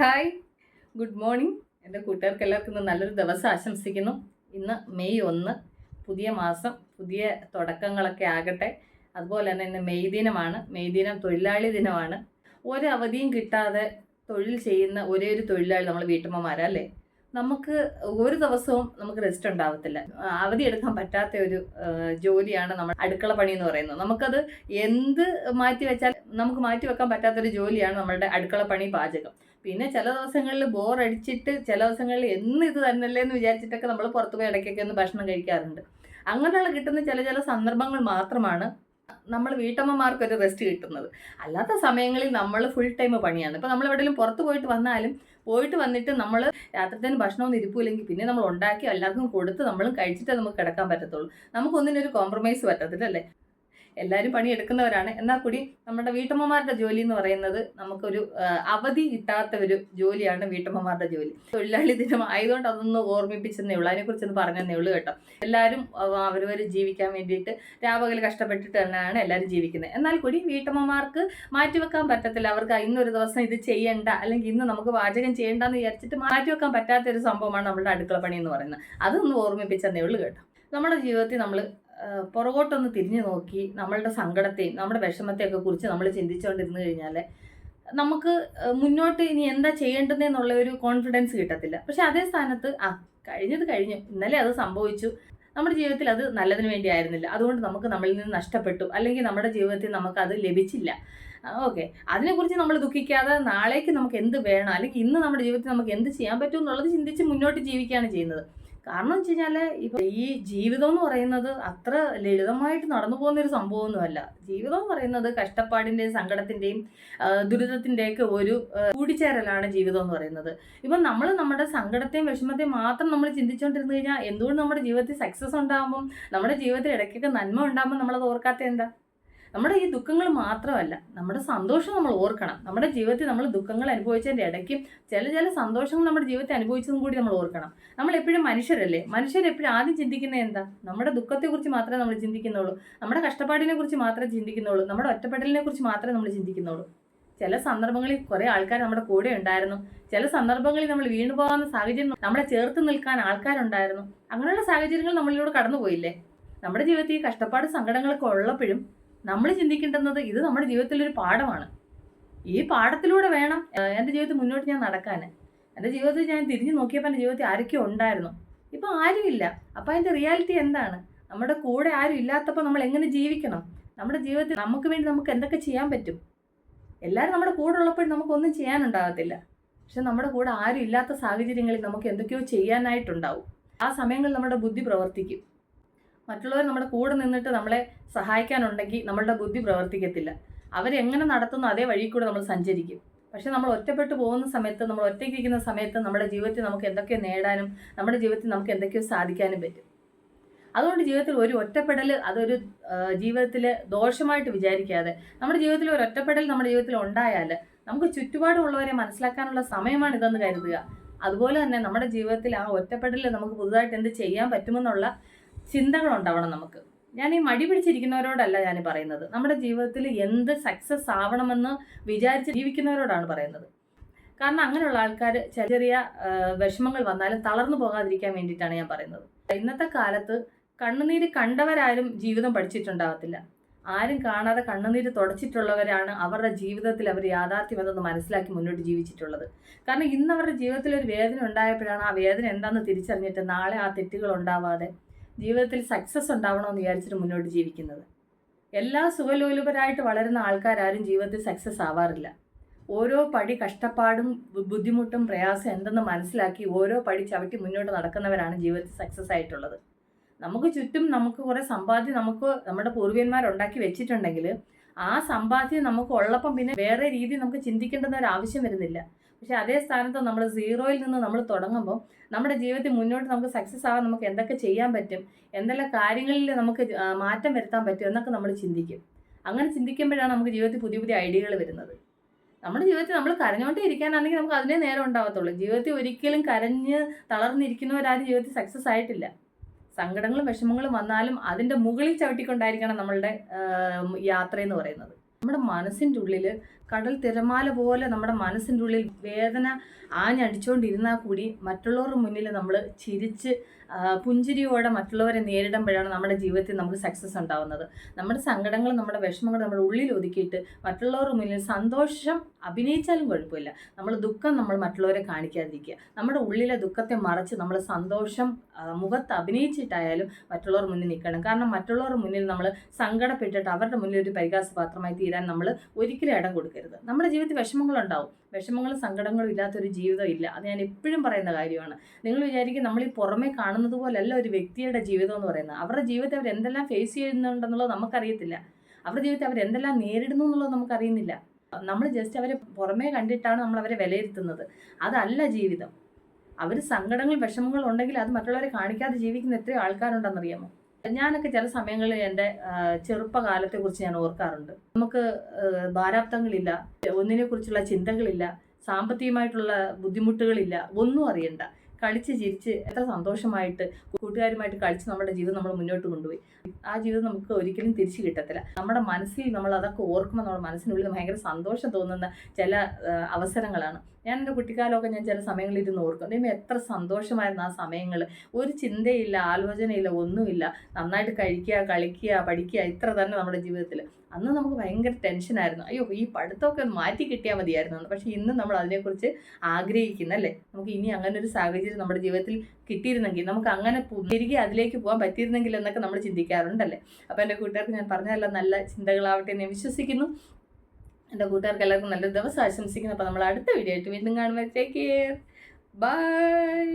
Hi good morning എന്റെ കൂട്ടുകാർക്ക് എല്ലാവർക്കും ഇന്ന് നല്ലൊരു ദിവസം ആശംസിക്കുന്നു. ഇന്ന് മെയ് ഒന്ന് പുതിയ മാസം പുതിയ തുടക്കങ്ങളൊക്കെ ആകട്ടെ. അതുപോലെ തന്നെ ഇന്ന് മെയ് ദിനമാണ്. മെയ് ദിനം തൊഴിലാളി ദിനമാണ്. ഒരു അവധിയും കിട്ടാതെ തൊഴിൽ ചെയ്യുന്ന ഒരേ ഒരു തൊഴിലാളി നമ്മൾ വീട്ടമ്മമാരല്ലേ നമുക്ക് ഒരു ദിവസവും നമുക്ക് റെസ്റ്റ് ഉണ്ടാവത്തില്ല. അവധി എടുക്കാൻ പറ്റാത്ത ഒരു ജോലിയാണ് നമ്മൾ അടുക്കള പണി എന്ന് പറയുന്നത്. നമുക്കത് എന്ത് മാറ്റി വെച്ചാൽ നമുക്ക് മാറ്റി വെക്കാൻ പറ്റാത്തൊരു ജോലിയാണ് നമ്മളുടെ അടുക്കള പണി പാചകം. പിന്നെ ചില ദിവസങ്ങളിൽ ബോർ അടിച്ചിട്ട് ചില ദിവസങ്ങളിൽ എന്ന് ഇത് തന്നെയല്ലേ എന്ന് വിചാരിച്ചിട്ടൊക്കെ നമ്മൾ പുറത്ത് പോയി ഇടയ്ക്കൊക്കെ ഒന്ന് ഭക്ഷണം കഴിക്കാറുണ്ട്. അങ്ങനെയുള്ള കിട്ടുന്ന ചില ചില സന്ദർഭങ്ങൾ മാത്രമാണ് നമ്മൾ വീട്ടമ്മമാർക്ക് ഒരു റെസ്റ്റ് കിട്ടുന്നത്. അല്ലാത്ത സമയങ്ങളിൽ നമ്മൾ ഫുൾ ടൈം പണിയാണ്. ഇപ്പം നമ്മൾ എവിടെയെങ്കിലും പുറത്ത് പോയിട്ട് വന്നാലും പോയിട്ട് വന്നിട്ട് നമ്മൾ രാത്രിത്തേന് ഭക്ഷണമൊന്നും ഇരിപ്പില്ലെങ്കിൽ പിന്നെ നമ്മൾ ഉണ്ടാക്കി എല്ലാവർക്കും കൊടുത്ത് നമ്മളും കഴിച്ചിട്ടേ നമുക്ക് കിടക്കാൻ പറ്റത്തുള്ളൂ. നമുക്കൊന്നിനൊരു കോംപ്രമൈസ് പറ്റത്തില്ല അല്ലേ? എല്ലാവരും പണിയെടുക്കുന്നവരാണ്. എന്നാൽ കൂടി നമ്മുടെ വീട്ടമ്മമാരുടെ ജോലി എന്ന് പറയുന്നത് നമുക്കൊരു അവധി കിട്ടാത്ത ഒരു ജോലിയാണ് വീട്ടമ്മമാരുടെ ജോലി. തൊഴിലാളി ദിനം ആയതുകൊണ്ട് അതൊന്ന് ഓർമ്മിപ്പിച്ചെന്നേ ഉള്ളൂ. അതിനെക്കുറിച്ചൊന്ന് പറഞ്ഞതന്നേ ഉള്ളൂ കേട്ടോ. എല്ലാവരും അവരവർ ജീവിക്കാൻ വേണ്ടിയിട്ട് രാപകൽ കഷ്ടപ്പെട്ടിട്ട് തന്നെയാണ് എല്ലാവരും ജീവിക്കുന്നത്. എന്നാൽ കൂടി വീട്ടമ്മമാർക്ക് മാറ്റിവെക്കാൻ പറ്റത്തില്ല. അവർക്ക് ഇന്നൊരു ദിവസം ഇത് ചെയ്യണ്ട അല്ലെങ്കിൽ ഇന്ന് നമുക്ക് പാചകം ചെയ്യണ്ടെന്ന് വിചാരിച്ചിട്ട് മാറ്റിവെക്കാൻ പറ്റാത്ത ഒരു സംഭവമാണ് നമ്മുടെ അടുക്കള പണി എന്ന് പറയുന്നത്. അതൊന്ന് ഓർമ്മിപ്പിച്ചെന്നേ ഉള്ളൂ കേട്ടോ. നമ്മുടെ ജീവിതത്തിൽ നമ്മൾ പുറകോട്ടൊന്ന് തിരിഞ്ഞു നോക്കി നമ്മളുടെ സങ്കടത്തെയും നമ്മുടെ വിഷമത്തെയൊക്കെ കുറിച്ച് നമ്മൾ ചിന്തിച്ചുകൊണ്ടിരുന്നു കഴിഞ്ഞാൽ നമുക്ക് മുന്നോട്ട് ഇനി എന്താ ചെയ്യേണ്ടതെന്നുള്ള ഒരു കോൺഫിഡൻസ് കിട്ടത്തില്ല. പക്ഷെ അതേ സ്ഥാനത്ത് ആ കഴിഞ്ഞത് കഴിഞ്ഞു. ഇന്നലെ അത് സംഭവിച്ചു. നമ്മുടെ ജീവിതത്തിൽ അത് നല്ലതിന് വേണ്ടി ആയിരുന്നില്ല. അതുകൊണ്ട് നമുക്ക് നമ്മളിൽ നിന്ന് നഷ്ടപ്പെട്ടു. അല്ലെങ്കിൽ നമ്മുടെ ജീവിതത്തിൽ നമുക്ക് അത് ലഭിച്ചില്ല. ഓക്കെ. അതിനെക്കുറിച്ച് നമ്മൾ ദുഃഖിക്കാതെ നാളേക്ക് നമുക്ക് എന്ത് വേണം? അല്ലെങ്കിൽ ഇന്ന് നമ്മുടെ ജീവിതത്തിൽ നമുക്ക് എന്ത് ചെയ്യാൻ പറ്റും എന്നുള്ളത് ചിന്തിച്ച് മുന്നോട്ട് ജീവിക്കുകയാണ് ചെയ്യുന്നത്. കാരണം വെച്ച് കഴിഞ്ഞാൽ ഇപ്പം ഈ ജീവിതം എന്ന് പറയുന്നത് അത്ര ലളിതമായിട്ട് നടന്നു പോകുന്ന ഒരു സംഭവമൊന്നുമല്ല. ജീവിതം എന്ന് പറയുന്നത് കഷ്ടപ്പാടിന്റെയും സങ്കടത്തിന്റെയും ദുരിതത്തിന്റെയൊക്കെ ഒരു കൂടിച്ചേരലാണ് ജീവിതം എന്ന് പറയുന്നത്. ഇപ്പം നമ്മൾ നമ്മുടെ സങ്കടത്തെയും വിഷമത്തെയും മാത്രം നമ്മൾ ചിന്തിച്ചുകൊണ്ടിരുന്നു കഴിഞ്ഞാൽ എന്തുകൊണ്ട് നമ്മുടെ ജീവിതത്തിൽ സക്സസ് ഉണ്ടാകുമ്പം നമ്മുടെ ജീവിതത്തിൽ ഇടയ്ക്കൊക്കെ നന്മ ഉണ്ടാകുമ്പോൾ നമ്മളത് ഓർക്കാത്ത എന്താ? നമ്മുടെ ഈ ദുഃഖങ്ങൾ മാത്രമല്ല നമ്മുടെ സന്തോഷം നമ്മൾ ഓർക്കണം. നമ്മുടെ ജീവിതത്തിൽ നമ്മൾ ദുഃഖങ്ങൾ അനുഭവിച്ചതിന്റെ ഇടയ്ക്കും ചില ചില സന്തോഷങ്ങൾ നമ്മുടെ ജീവിതത്തിൽ അനുഭവിച്ചതും കൂടി നമ്മൾ ഓർക്കണം. നമ്മൾ എപ്പോഴും മനുഷ്യരല്ലേ? മനുഷ്യരെപ്പോഴും ആദ്യം ചിന്തിക്കുന്നത് എന്താ? നമ്മുടെ ദുഃഖത്തെക്കുറിച്ച് മാത്രമേ നമ്മൾ ചിന്തിക്കുന്നുള്ളൂ. നമ്മുടെ കഷ്ടപ്പാടിനെ കുറിച്ച് മാത്രമേ ചിന്തിക്കുന്നുള്ളൂ. നമ്മുടെ ഒറ്റപ്പെടലിനെ കുറിച്ച് മാത്രമേ നമ്മൾ ചിന്തിക്കുന്നുള്ളൂ. ചില സന്ദർഭങ്ങളിൽ കുറേ ആൾക്കാർ നമ്മുടെ കൂടെ ഉണ്ടായിരുന്നു. ചില സന്ദർഭങ്ങളിൽ നമ്മൾ വീണു പോകാവുന്ന സാഹചര്യം നമ്മളെ ചേർത്ത് നിൽക്കാൻ ആൾക്കാരുണ്ടായിരുന്നു. അങ്ങനെയുള്ള സാഹചര്യങ്ങൾ നമ്മളിലൂടെ കടന്നുപോയില്ലേ? നമ്മുടെ ജീവിതത്തിൽ ഈ കഷ്ടപ്പാട് സങ്കടങ്ങളൊക്കെ ഉള്ളപ്പോഴും നമ്മൾ ചിന്തിക്കേണ്ടുന്നത് ഇത് നമ്മുടെ ജീവിതത്തിലൊരു പാഠമാണ്. ഈ പാഠത്തിലൂടെ വേണം എന്റെ ജീവിതത്തിൽ മുന്നോട്ട് ഞാൻ നടക്കാൻ. എന്റെ ജീവിതത്തിൽ ഞാൻ തിരിഞ്ഞു നോക്കിയപ്പോൾ എന്റെ ജീവിതത്തിൽ ആരൊക്കെ ഉണ്ടായിരുന്നു. ഇപ്പോൾ ആരുമില്ല അപ്പോൾ അതിന്റെ റിയാലിറ്റി എന്താണ്? നമ്മുടെ കൂടെ ആരും ഇല്ലാത്തപ്പോൾ നമ്മൾ എങ്ങനെ ജീവിക്കണം? നമ്മുടെ ജീവിതത്തിൽ നമുക്ക് വേണ്ടി നമുക്ക് എന്തൊക്കെ ചെയ്യാൻ പറ്റും? എല്ലാവരും നമ്മുടെ കൂടെ ഉള്ളപ്പോഴും നമുക്കൊന്നും ചെയ്യാനുണ്ടാകത്തില്ല. പക്ഷെ നമ്മുടെ കൂടെ ആരും ഇല്ലാത്ത സാഹചര്യങ്ങളിൽ നമുക്ക് എന്തൊക്കെയോ ചെയ്യാനായിട്ടുണ്ടാവും. ആ സമയങ്ങളിൽ നമ്മുടെ ബുദ്ധി പ്രവർത്തിക്കും. മറ്റുള്ളവർ നമ്മുടെ കൂടെ നിന്നിട്ട് നമ്മളെ സഹായിക്കാനുണ്ടെങ്കിൽ നമ്മളുടെ ബുദ്ധി പ്രവർത്തിക്കത്തില്ല. അവരെങ്ങനെ നടത്തുന്നു അതേ വഴി കൂടെ നമ്മൾ സഞ്ചരിക്കും. പക്ഷെ നമ്മൾ ഒറ്റപ്പെട്ടു പോകുന്ന സമയത്ത് നമ്മൾ ഒറ്റയ്ക്കിരിക്കുന്ന സമയത്ത് നമ്മുടെ ജീവിതത്തിൽ നമുക്ക് എന്തൊക്കെയോ നേടാനും നമ്മുടെ ജീവിതത്തിൽ നമുക്ക് എന്തൊക്കെയോ സാധിക്കാനും പറ്റും. അതുകൊണ്ട് ജീവിതത്തിൽ ഒരു ഒറ്റപ്പെടൽ അതൊരു ജീവിതത്തിൽ ദോഷമായിട്ട് വിചാരിക്കാതെ നമ്മുടെ ജീവിതത്തിൽ ഒരു ഒറ്റപ്പെടൽ നമ്മുടെ ജീവിതത്തിൽ ഉണ്ടായാൽ നമുക്ക് ചുറ്റുപാടുമുള്ളവരെ മനസ്സിലാക്കാനുള്ള സമയമാണ് ഇതെന്ന് കരുതുക. അതുപോലെ തന്നെ നമ്മുടെ ജീവിതത്തിൽ ആ ഒറ്റപ്പെടൽ നമുക്ക് പുതുതായിട്ട് എന്ത് ചെയ്യാൻ പറ്റുമെന്നുള്ള ചിന്തകൾ ഉണ്ടാവണം നമുക്ക്. ഞാൻ ഈ മടി പിടിച്ചിരിക്കുന്നവരോടല്ല ഞാൻ പറയുന്നത്. നമ്മുടെ ജീവിതത്തിൽ എന്ത് സക്സസ് ആവണമെന്ന് വിചാരിച്ച് ജീവിക്കുന്നവരോടാണ് പറയുന്നത്. കാരണം അങ്ങനെയുള്ള ആൾക്കാർ ചെറിയ ചെറിയ വിഷമങ്ങൾ വന്നാലും തളർന്നു പോകാതിരിക്കാൻ വേണ്ടിയിട്ടാണ് ഞാൻ പറയുന്നത്. ഇന്നത്തെ കാലത്ത് കണ്ണുനീര് കണ്ടവരാരും ജീവിതം പഠിച്ചിട്ടുണ്ടാവത്തില്ല ആരും കാണാതെ കണ്ണുനീര് തുടച്ചിട്ടുള്ളവരാണ് അവരുടെ ജീവിതത്തിൽ അവർ യാഥാർത്ഥ്യം മനസ്സിലാക്കി മുന്നോട്ട് ജീവിച്ചിട്ടുള്ളത്. കാരണം ഇന്ന് അവരുടെ ജീവിതത്തിൽ ഒരു വേദന ഉണ്ടായപ്പോഴാണ് ആ വേദന എന്താണെന്ന് തിരിച്ചറിഞ്ഞിട്ട് നാളെ ആ തെറ്റുകൾ ഉണ്ടാവാതെ ജീവിതത്തിൽ സക്സസ് ഉണ്ടാവണമെന്ന് വിചാരിച്ചിട്ട് മുന്നോട്ട് ജീവിക്കുന്നത്. എല്ലാ സുഖലോലുപരായിട്ട് വളരുന്ന ആൾക്കാരും ജീവിതത്തിൽ സക്സസ് ആവാറില്ല. ഓരോ പടി കഷ്ടപ്പാടും ബുദ്ധിമുട്ടും പ്രയാസം എന്തെന്ന് മനസ്സിലാക്കി ഓരോ പടി ചവിട്ടി മുന്നോട്ട് നടക്കുന്നവരാണ് ജീവിതത്തിൽ സക്സസ് ആയിട്ടുള്ളത്. നമുക്ക് ചുറ്റും നമുക്ക് കുറേ സമ്പാദ്യം നമുക്ക് നമ്മുടെ പൂർവികന്മാർ ഉണ്ടാക്കി വെച്ചിട്ടുണ്ടെങ്കിൽ ആ സമ്പാദ്യം നമുക്ക് ഉള്ളപ്പം പിന്നെ വേറെ രീതി നമുക്ക് ചിന്തിക്കേണ്ടുന്ന ഒരു ആവശ്യം വരുന്നില്ല. പക്ഷെ അതേ സ്ഥാനത്ത് നമ്മൾ സീറോയിൽ നിന്ന് നമ്മൾ തുടങ്ങുമ്പോൾ നമ്മുടെ ജീവിതത്തിൽ മുന്നോട്ട് നമുക്ക് സക്സസ് ആവാൻ നമുക്ക് എന്തൊക്കെ ചെയ്യാൻ പറ്റും എന്തെല്ലാം കാര്യങ്ങളിൽ നമുക്ക് മാറ്റം വരുത്താൻ പറ്റും എന്നൊക്കെ നമ്മൾ ചിന്തിക്കും. അങ്ങനെ ചിന്തിക്കുമ്പോഴാണ് നമുക്ക് ജീവിതത്തിൽ പുതിയ പുതിയ ഐഡിയകൾ വരുന്നത്. നമ്മുടെ ജീവിതത്തിൽ നമ്മൾ കരഞ്ഞുകൊണ്ടേ ഇരിക്കാനാണെങ്കിൽ നമുക്ക് അതിനേ നേരം ഉണ്ടാവത്തുള്ളൂ. ജീവിതത്തിൽ ഒരിക്കലും കരഞ്ഞ് തളർന്നിരിക്കുന്നവരാരും ജീവിതത്തിൽ സക്സസ് ആയിട്ടില്ല. സങ്കടങ്ങളും വിഷമങ്ങളും വന്നാലും അതിന്റെ മുകളിൽ ചവിട്ടിക്കൊണ്ടായിരിക്കണം നമ്മളുടെ യാത്ര എന്ന് പറയുന്നത്. നമ്മുടെ മനസ്സിന്റെ ഉള്ളിൽ കടൽ തിരമാല പോലെ നമ്മുടെ മനസ്സിന്റെ ഉള്ളിൽ വേദന ആഞ്ഞടിച്ചുകൊണ്ടിരുന്നാൽ കൂടി മറ്റുള്ളവരുടെ മുന്നിൽ നമ്മൾ ചിരിച്ച് പുഞ്ചിരിയോടെ മറ്റുള്ളവരെ നേരിടുമ്പോഴാണ് നമ്മുടെ ജീവിതത്തിൽ നമുക്ക് സക്സസ് ഉണ്ടാവുന്നത്. നമ്മുടെ സങ്കടങ്ങൾ നമ്മുടെ വിഷമങ്ങൾ നമ്മുടെ ഉള്ളിൽ ഒതുക്കിയിട്ട് മറ്റുള്ളവരുടെ മുന്നിൽ സന്തോഷം അഭിനയിച്ചാലും കുഴപ്പമില്ല. നമ്മൾ ദുഃഖം നമ്മൾ മറ്റുള്ളവരെ കാണിക്കാതിരിക്കുക. നമ്മുടെ ഉള്ളിലെ ദുഃഖത്തെ മറച്ച് നമ്മൾ സന്തോഷം മുഖത്ത് അഭിനയിച്ചിട്ടായാലും മറ്റുള്ളവർ മുന്നിൽ നിൽക്കണം. കാരണം മറ്റുള്ളവരുടെ മുന്നിൽ നമ്മൾ സങ്കടപ്പെട്ടിട്ട് അവരുടെ മുന്നിൽ ഒരു പരിഹാസപാത്രമായി തീരാൻ നമ്മൾ ഒരിക്കലും ഇടം കൊടുക്കരുത് നമ്മുടെ ജീവിതത്തിൽ വിഷമങ്ങളുണ്ടാവും. വിഷമങ്ങളും സങ്കടങ്ങളും ഇല്ലാത്തൊരു ജീവിതം ഇല്ല. അത് ഞാൻ എപ്പോഴും പറയുന്ന കാര്യമാണ്. നിങ്ങൾ വിചാരിക്കും നമ്മൾ ഈ പുറമേ കാണുന്നത് പോലല്ല ഒരു വ്യക്തിയുടെ ജീവിതം എന്ന് പറയുന്നത്. അവരുടെ ജീവിതത്തിൽ അവർ എന്തെല്ലാം ഫേസ് ചെയ്യുന്നുണ്ടെന്നുള്ളത് നമുക്കറിയത്തില്ല. അവരുടെ ജീവിതത്തിൽ അവർ എന്തെല്ലാം നേരിടുന്നു എന്നുള്ളത് നമുക്കറിയുന്നില്ല. നമ്മൾ ജസ്റ്റ് അവരെ പുറമേ കണ്ടിട്ടാണ് നമ്മൾ അവരെ വിലയിരുത്തുന്നത്. അതല്ല ജീവിതം. അവർ സങ്കടങ്ങൾ വിഷമങ്ങൾ ഉണ്ടെങ്കിൽ അത് മറ്റുള്ളവരെ കാണിക്കാതെ ജീവിക്കുന്ന എത്രയോ ആൾക്കാരുണ്ടെന്നറിയാമോ? ഞാനൊക്കെ ചില സമയങ്ങളിൽ എന്റെ ചെറുപ്പകാലത്തെ കുറിച്ച് ഞാൻ ഓർക്കാറുണ്ട്. നമുക്ക് ഭാരാപ്തങ്ങളില്ല ഭാരാബ്ദങ്ങളില്ല ഒന്നിനെ കുറിച്ചുള്ള ചിന്തകളില്ല സാമ്പത്തികമായിട്ടുള്ള ബുദ്ധിമുട്ടുകളില്ല ഒന്നും അറിയണ്ട. കളിച്ച് ചിരിച്ച് എത്ര സന്തോഷമായിട്ട് കൂട്ടുകാരുമായിട്ട് കളിച്ച് നമ്മുടെ ജീവിതം നമ്മൾ മുന്നോട്ട് കൊണ്ടുപോയി. ആ ജീവിതം നമുക്ക് ഒരിക്കലും തിരിച്ചു കിട്ടത്തില്ല. നമ്മുടെ മനസ്സിൽ നമ്മൾ അതൊക്കെ ഓർക്കുമ്പോൾ നമ്മുടെ മനസ്സിനുള്ളിൽ ഭയങ്കര സന്തോഷം തോന്നുന്ന ചില അവസരങ്ങളാണ്. ഞാൻ എന്റെ കുട്ടിക്കാലമൊക്കെ ഞാൻ ചില സമയങ്ങളിൽ ഇരുന്ന് ഓർക്കും. ദൈവം എത്ര സന്തോഷമായിരുന്നു ആ സമയങ്ങൾ ഒരു ചിന്തയില്ല ആലോചനയില്ല ഒന്നുമില്ല. നന്നായിട്ട് കഴിക്കുക കളിക്കുക പഠിക്കുക ഇത്ര തന്നെ നമ്മുടെ ജീവിതത്തിൽ അന്ന് നമുക്ക് ഭയങ്കര ടെൻഷനായിരുന്നു. അയ്യോ ഈ പഠിത്തമൊക്കെ മാറ്റി കിട്ടിയാൽ മതിയായിരുന്നു പക്ഷെ ഇന്ന് നമ്മൾ അതിനെക്കുറിച്ച് ആഗ്രഹിക്കുന്നല്ലേ? നമുക്ക് ഇനി അങ്ങനെ ഒരു സാഹചര്യം നമ്മുടെ ജീവിതത്തിൽ കിട്ടിയിരുന്നെങ്കിൽ നമുക്ക് അങ്ങനെ തിരികെ അതിലേക്ക് പോകാൻ പറ്റിയിരുന്നെങ്കിൽ എന്നൊക്കെ നമ്മൾ ചിന്തിക്കാറുണ്ടല്ലേ? അപ്പോൾ എന്റെ കൂട്ടുകാർക്ക് ഞാൻ പറഞ്ഞതല്ല നല്ല ചിന്തകളാവട്ടെ എന്ന് വിശ്വസിക്കുന്നു. എന്റെ കൂട്ടുകാർക്ക് എല്ലാവർക്കും നല്ലൊരു ദിവസം ആശംസിക്കുന്നു. അപ്പോൾ നമ്മൾ അടുത്ത വീഡിയോ ആയിട്ട് വീണ്ടും കെയർ ബൈ